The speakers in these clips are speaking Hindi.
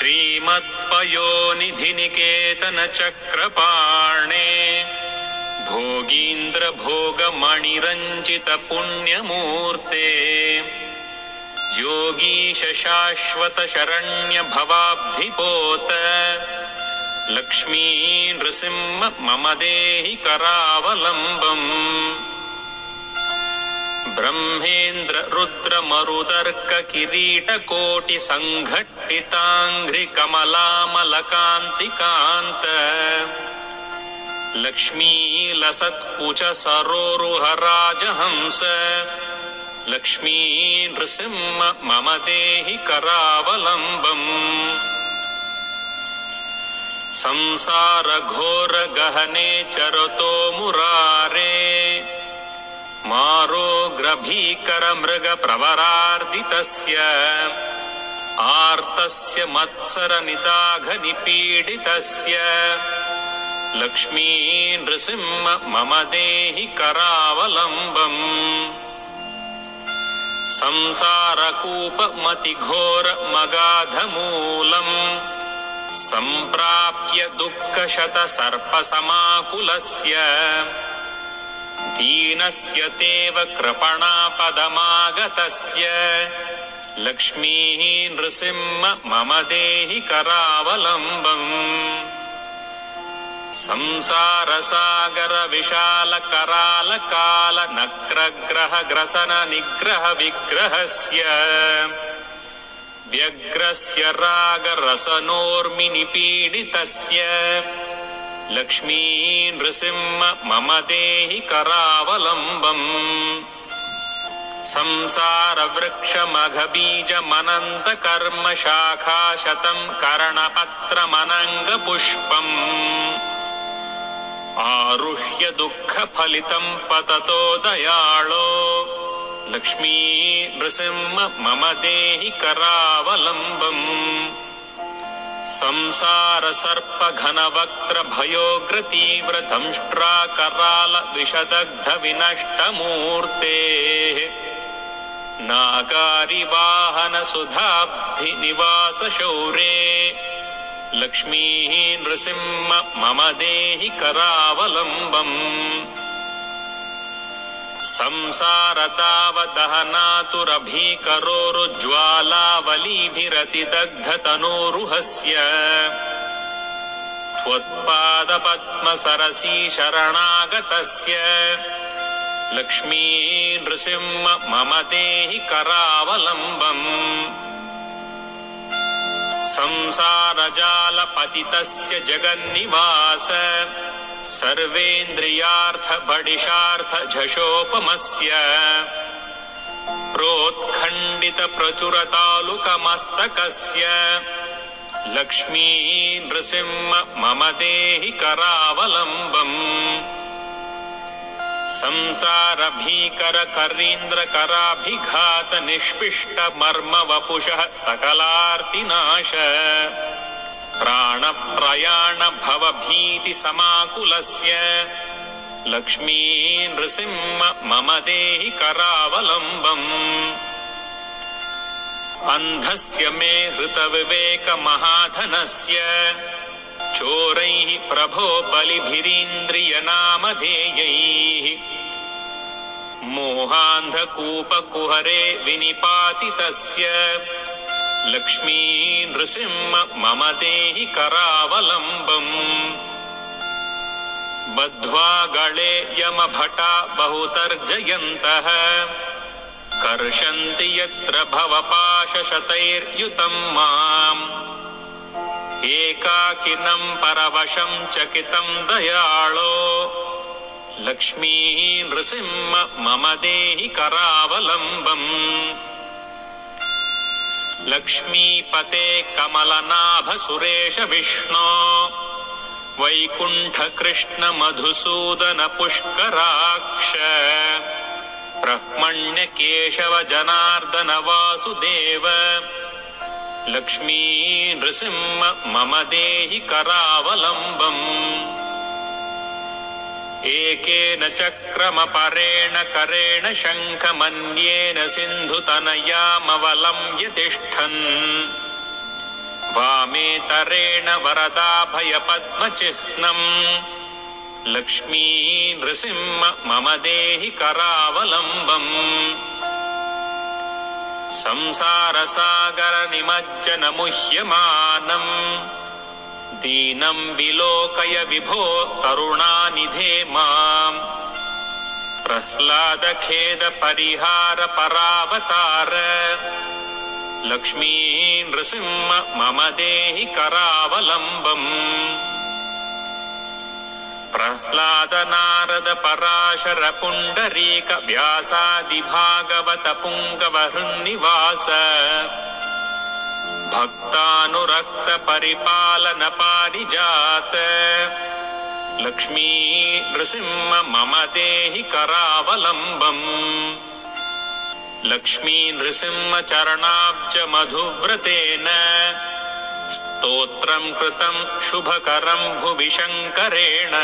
श्रीमत्पयोनिधिनिकेतनचक्रपाणे भोगीन्द्रभोगमणिरञ्जितपुण्यमूर्ते लक्ष्मी नृसिंह मम देहि करावलम्बम् ब्रह्मेन्द्र रुद्र मरुदर्क किरीटकोटि सङ्घट्टिताङ्घ्रि कमलामलकान्तिकान्त। लक्ष्मी नृसिंह मम देहि करावलम्बम्। संसारघोर गहने चरतो मुरारे। मारोग्रभीकरमृगप्रवरार्दितस्य आर्तस्य मत्सरनिदाघनिपीडितस्य। लक्ष्मी नृसिंह मम देहि करावलम्बम्। संसारकूपमतिघोरमगाधमूलम्। सम्प्राप्य दुःखशतसर्पसमाकुलस्य। दीनस्य तेव कृपणापदमागतस्य लक्ष्मीः नृसिंह मम देहि करावलम्बम् संसारसागर विशाल कराल లక్ష్మీ నృసింహ మమ దేహి కరావలంబం. సంసారవృక్షమఘబీజమనంత కర్మ శాఖాశతం కరణపత్రమనంగ పుష్పం. ఆరుహ్య దుఃఖ ఫలితం పతతో దయాళో. లక్ష్మీ నృసింహ మమ దేహి కరావలంబం. సంసార సర్ప ఘన వక్త్ర భయోగ్ర తీవ్ర దంష్ట్రాకరాల విషదగ్ధ వినష్టమూర్తే నాగారి వాహన సుధాబ్ధి నివాస శౌరే లక్ష్మీ నృసింహ మమ దేహి కరావలంబం संसारदावदहनातुरभीकरोरुज्ज्वालावलीभिरतिदग्धतनोरुहस्य। त्वत्पादपद्मसरसी शरणागतस्य लक्ष्मी नृसिंह मम देहि करावलम्बम् संसारजालपतितस्य जगन्निवास सर्वेन्द्रियार्थबडिशार्थ झषोपमस्य प्रोत्खण्डितप्रचुरतालुकमस्तकस्य लक्ष्मी नृसिंह मम देहि करावलम्बम् संसारभीकरकरीन्द्रकराभिघात निष्पिष्टमर्मवपुषः सकलार्तिनाश प्राणप्रयाण भवभीतिसमाकुलस्य लक्ष्मी नृसिंह मम देहि करावलम्बम्। अन्धस्य मे हृतविवेकमहाधनस्य चोरैः प्रभो बलिभिरीन्द्रियनामधेयैः। मोहान्धकूपकुहरे विनिपातितस्य लक्ष्मी नृसिंह मम देहि करावलम्बम्। बद्ध्वा गळे यमभटा बहुतर्जयन्तः। कर्षन्ति यत्र भवपाशशतैर्युतं माम्। एकाकिनं परवशं चकितं दयाळो। लक्ष्मीः नृसिंह मम देहि करावलम्बम् लक्ष्मीपते कमलनाभ सुरेश विष्णो। वैकुण्ठ कृष्ण मधुसूदन पुष्कराक्ष। ब्रह्मण्य केशव जनार्दन वासुदेव। लक्ष्मी नृसिंह मम देहि करावलम्बम्। एकेन चक्रमपरेण करेण शङ्खमन्येन सिन्धुतनयामवलम्ब्य तिष्ठन् वामेतरेण वरदाभयपद्मचिह्नम् लक्ष्मी नृसिंह मम देहि करावलम्बम् संसारसागरनिमज्जनमुह्यमानम् दीनं विलोकय विभो करुणानिधे माम्। प्रह्लादखेदपरिहारपरावतार। लक्ष्मी नृसिंह मम देहि करावलम्बम्। प्रह्लाद भक्तानुरक्त परिपालन पारिजात लक्ष्मी नृसिंह मम देहि करावलम्बम्। लक्ष्मी नृसिंह चरणाब्ज मधुव्रतेन। स्तोत्रं कृतं शुभकरं भुवि शङ्करेण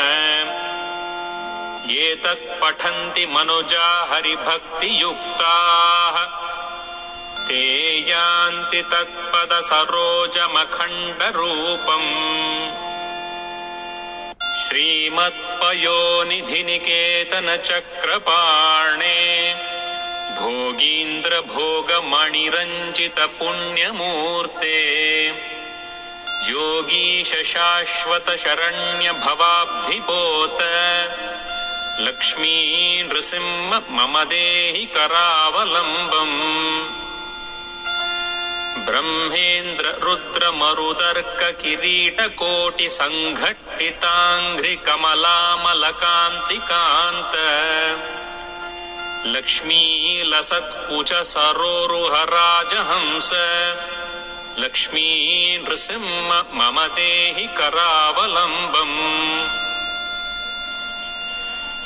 एतत् पठन्ति मनुजा हरिभक्तियुक्ताः। ते यान्ति तत्पदसरोजमखण्डरूपम्। श्रीमत्पयोनिधिनिकेतनचक्रपाणे भोगीन्द्रभोगमणिरञ्जितपुण्यमूर्ते योगीश शाश्वत शरण्य भवाब्धिपोत लक्ष्मी नृसिंह मम देहि करावलम्बम् ब्रह्मेन्द्र रुद्र मरुदर्क किरीटकोटि सङ्घट्टिताङ्घ्रि कमलामलकान्तिकान्त लक्ष्मी नृसिंह मम देहि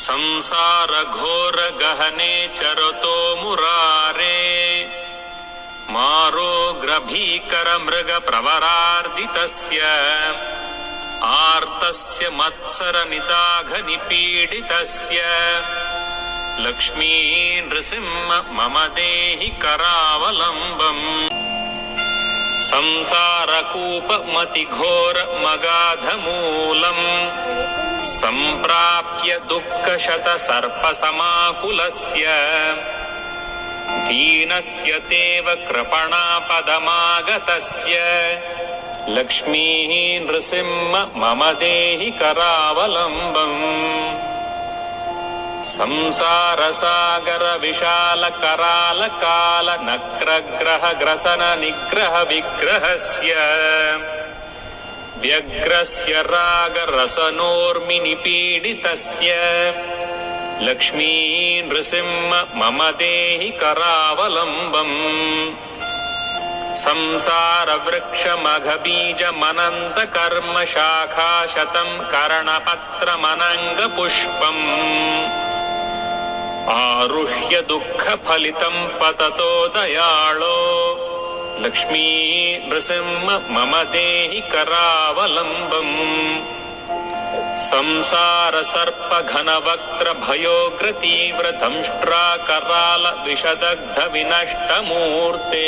संसारघोर गहने चरतो मुरारे। मारोग्रभीकर मृग प्रवरार्दितस्य आर्तस्य मत्सर निदाघ निपीडितस्य लक्ष्मी नृसिंह मम देहि करावलम्बम् संसारकूपमतिघोर मगाधमूलम् सम्प्राप्य दुःखशतसर्पसमाकुलस्य दीनस्य तेव कृपणापदमागतस्य लक्ष्मीः नृसिंह मम देहि करावलम्बम् లక్ష్మీ నృసింహ మమ దేహి కరావలంబం. సంసార వృక్షమఘబీజమనంత కర్మ శాఖాశతం కరణపత్రమనంగ పుష్పం ఆరుహ్య దుఃఖ ఫలితం పతతో దయాళో. లక్ష్మీ నృసింహ మమ దేహి కరావలంబం. సంసార సర్ప ఘన వక్త్ర భయోగ్ర తీవ్ర దంష్ట్రా కరాల విషదగ్ధ వినష్టమూర్తే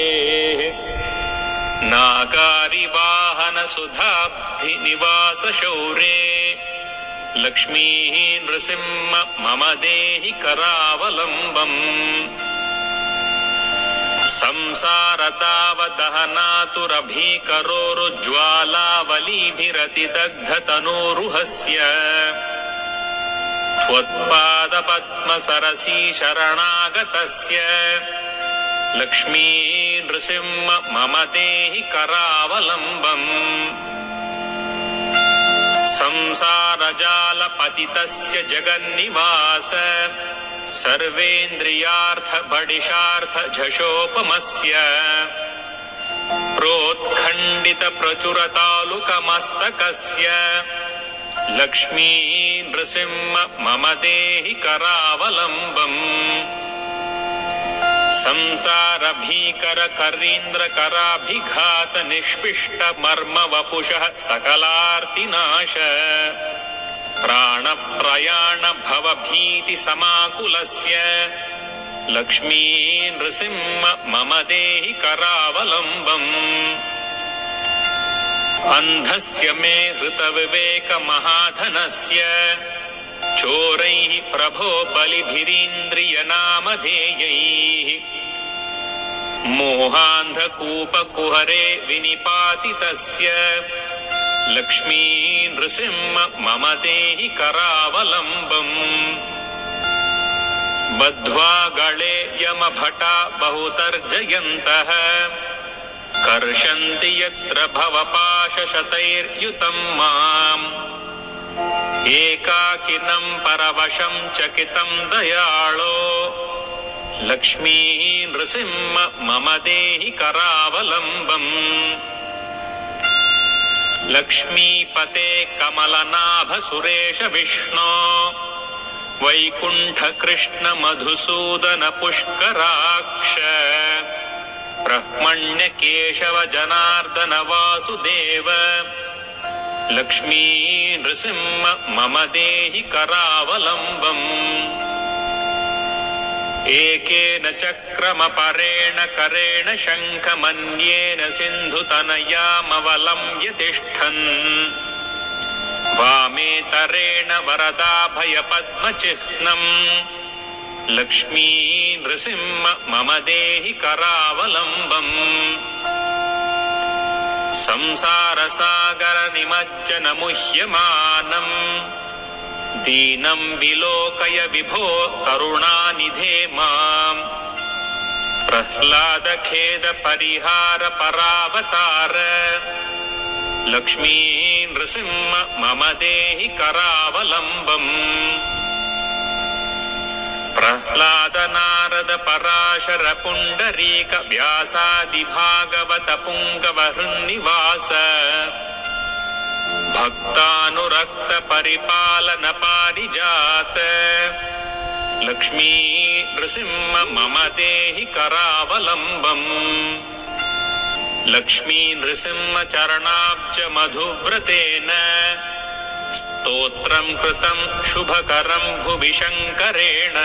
నాకారి వాహన సుధాబ్ధి నివాస శౌరే లక్ష్మీ నృసింహ మమ దేహి కరావలంబం संसारतावदहनातुरभीकरोरुज्ज्वालावलीभिरतिदग्धतनोरुहस्य त्वत्पादपद्मसरसी शरणागतस्य लक्ष्मी नृसिंह मम देहि करावलम्बम् संसारजालपतितस्य जगन्निवास। सर्वेन्द्रियार्थबडिशार्थ झषोपमस्य प्रोत्खण्डितप्रचुरतालुकमस्तकस्य लक्ष्मी नृसिंह मम देहि करावलम्बम् संसारभीकरकरीन्द्रकराभिघात निष्पिष्टमर्मवपुषः सकलार्तिनाश प्राणप्रयाण भवभीतिसमाकुलस्य लक्ष्मी नृसिंह मम देहि करावलम्बम्। अन्धस्य मे हृतविवेकमहाधनस्य चोरैः प्रभो बलिभिरीन्द्रियनामधेयैः। मोहान्धकूपकुहरे विनिपातितस्य लक्ष्मी नृसिंह मम देहि करावलम्बम्। बद्ध्वा गळे यमभटा बहुतर्जयन्तः। कर्षन्ति यत्र भवपाशशतैर्युतं माम्। एकाकिनं परवशं चकितं दयाळो लक्ष्मीः नृसिंह मम देहि करावलम्बम्। लक्ष्मीपते कमलनाभ सुरेश विष्णो वैकुण्ठकृष्ण मधुसूदन पुष्कराक्ष ब्रह्मण्य केशव जनार्दन वासुदेव लक्ष्मी नृसिंह मम देहि करावलम्बम्। एकेन चक्रमपरेण करेण शङ्खमन्येन सिन्धुतनयामवलम्ब्य तिष्ठन् वामेतरेण वरदाभयपद्मचिह्नम् लक्ष्मी नृसिंह मम देहि करावलम्बम् संसारसागरनिमज्जनमुह्यमानम् दीनं विलोकय विभो करुणानिधे माम् प्रह्लादखेदपरिहार परावतार लक्ष्मी नृसिंह मम देहि करावलम्बम् प्रह्लाद भक्तानुरक्त परिपालन पारिजात लक्ष्मी नृसिंह मम देहि करावलम्बम्। लक्ष्मी नृसिंह चरणाब्ज मधुव्रतेन। स्तोत्रं कृतं शुभकरं भुवि शङ्करेण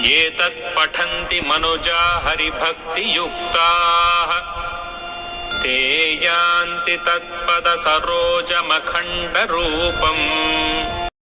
ये तत्पठन्ति मनुजा हरिभक्तियुक्ताः। ते यान्ति तत्पदसरोजमखण्डरूपम्